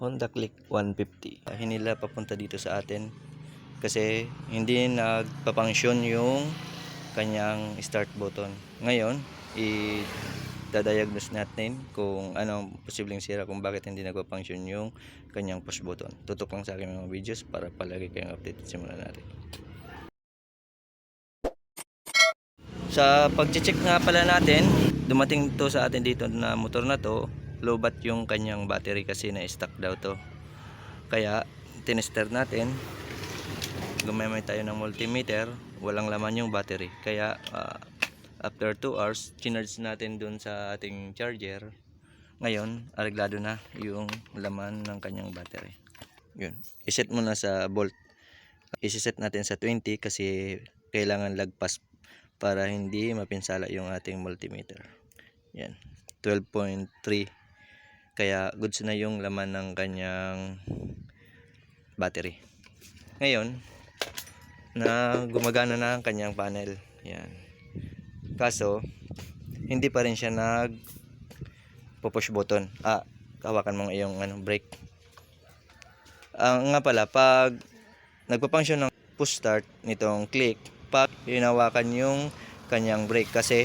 Honda Click 150. Ah, Hinila papunta dito sa atin kasi hindi nagpapangsyon yung kanyang start button. Ngayon, i dadiagnose natin kung anong posibleng sira kung bakit hindi nagpapangsyon yung kanyang push button. Tutok lang sa aking mga videos para palagi kayong updated. Simulan natin. Sa pag-check nga pala natin, dumating to sa atin dito na motor na to, lobat yung kanyang battery kasi na-stuck daw to. Kaya, tinester natin, gumamit tayo ng multimeter, walang laman yung battery. Kaya, ah, after 2 hours, chinarge natin dun sa ating charger. Ngayon, areglado na yung laman ng kanyang battery. Yun. Iset mo na sa volt. Isiset natin sa 20 kasi kailangan lagpas para hindi mapinsala yung ating multimeter. Yan. 12.3. Kaya goods na yung laman ng kanyang battery. Ngayon, na gumagana na ang kanyang panel. Yan. Kaso, hindi pa rin siya nag push button. Ah, hawakan mo yung ano, brake. Ah, nga pala, pag nagpapangsyon ng push start nitong click, pag hinawakan yung kanyang brake kasi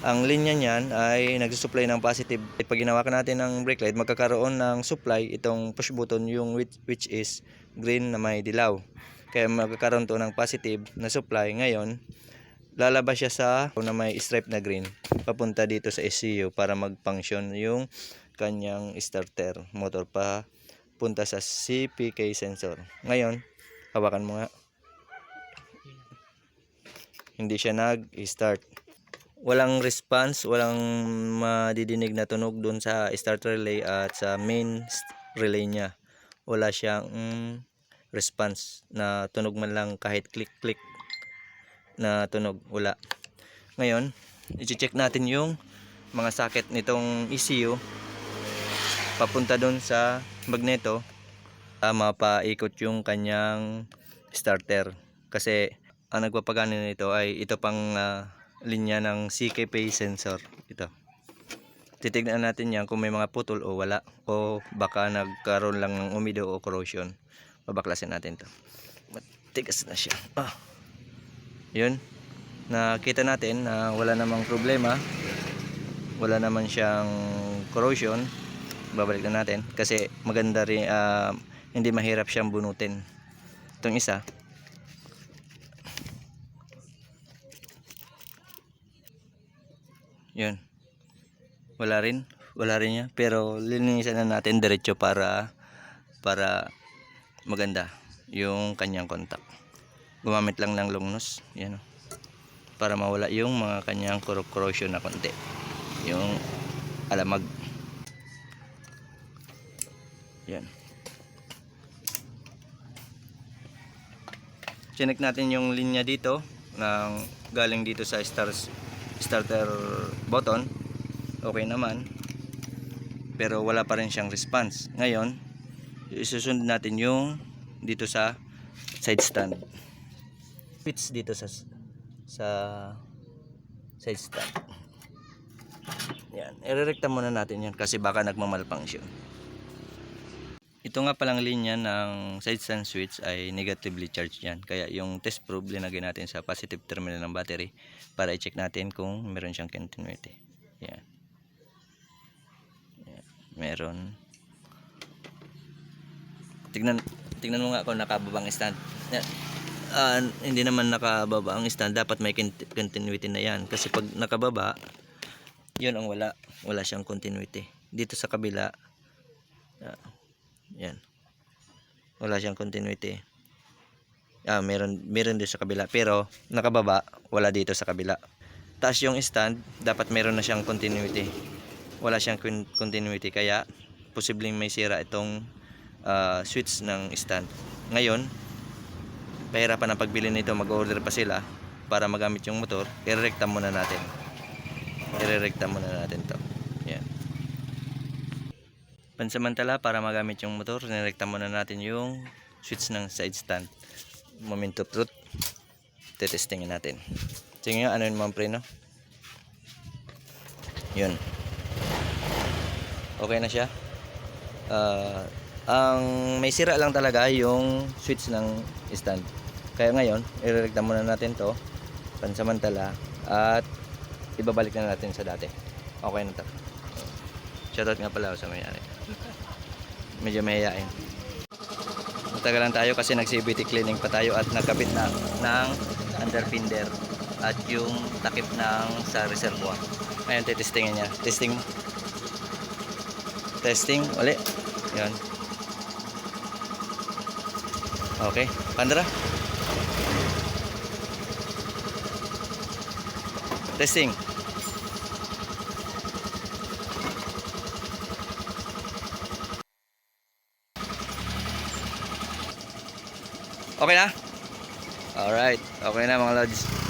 ang linya niyan ay nagsusupply ng positive. Pag hinawakan natin ng brake light, magkakaroon ng supply itong push button yung which, which is green na may dilaw. Kaya magkakaroon to ng positive na supply. Ngayon, lalabas siya sa na may stripe na green papunta dito sa ECU para mag-function yung kanyang starter motor pa punta sa CPK sensor. Ngayon, hawakan mo nga. Hindi siya nag-start. Walang response, walang madidinig na tunog doon sa start relay at sa main relay niya. Wala siyang mm, response na tunog man lang kahit click-click na tunog. Wala. Ngayon, i-check natin yung mga socket nitong ECU papunta doon sa magneto uh, mapaikot yung kanyang starter kasi ang nagpapagana nito ay ito pang ah, linya ng CKP sensor. Ito. Titignan natin yan kung may mga putol o wala o baka nagkaroon lang ng umido o corrosion. Babaklasin natin to. Matigas na siya. Ah. yun. Nakita natin na wala namang problema. Wala naman siyang corrosion. Babalik na natin kasi maganda rin ah, hindi mahirap siyang bunutin. Itong isa yun. Wala rin. Wala rin niya. Pero linisan na natin diretso para para maganda yung kanyang kontak gumamit lang ng long nose yan para mawala yung mga kanyang corro- corrosion na konti. Yung alamag. Yan chinek natin yung linya dito ng galing dito sa stars, starter button okay naman. Pero wala pa rin siyang response. Ngayon isusunod natin yung dito sa side stand. Fits dito sa sa side stand. Yan irerekta muna natin yan kasi baka nagmamalfunction ito nga palang linya ng side stand switch ay negatively charged yan. Kaya yung test probe linagay natin sa positive terminal ng battery para i-check natin kung meron siyang continuity. Yan. Yan. Meron. Tignan, tignan mo nga kung nakababa ang stand. Yan. Ah, hindi naman nakababa ang stand. Dapat may conti- continuity na yan. Kasi pag nakababa, yun ang wala. Wala siyang continuity. Dito sa kabila, ah, yan. Wala siyang continuity. Ah, meron meron din sa kabila pero nakababa, wala dito sa kabila. Taas yung stand, dapat meron na siyang continuity. Wala siyang con- continuity kaya posibleng may sira itong ah, switch ng stand. Ngayon, pahirapan ang pagbili nito, mag-order pa sila para magamit yung motor, irerekta muna natin. Irerekta muna natin to. Pansamantala, para magamit yung motor, nirekta muna natin yung switch ng side stand. Moment of truth. Tetestingin natin. Tingnan nyo, ano yung mga preno? Yun. Okay na siya. Ah, ang may sira lang talaga yung switch ng stand. Kaya ngayon, irerekta muna natin to pansamantala at ibabalik na natin sa dati. Okay na to. Shoutout nga pala sa may-ari. Medyo mahihain. Matagal lang tayo kasi nag-CVT cleaning pa tayo at nagkabit na ng underpinder at yung takip ng sa reservoir. Ngayon, titestingin niya. Testing. Testing. Uli. Yan. Okay. Pandra. Testing. Okay na? Alright. Okay na mga lods.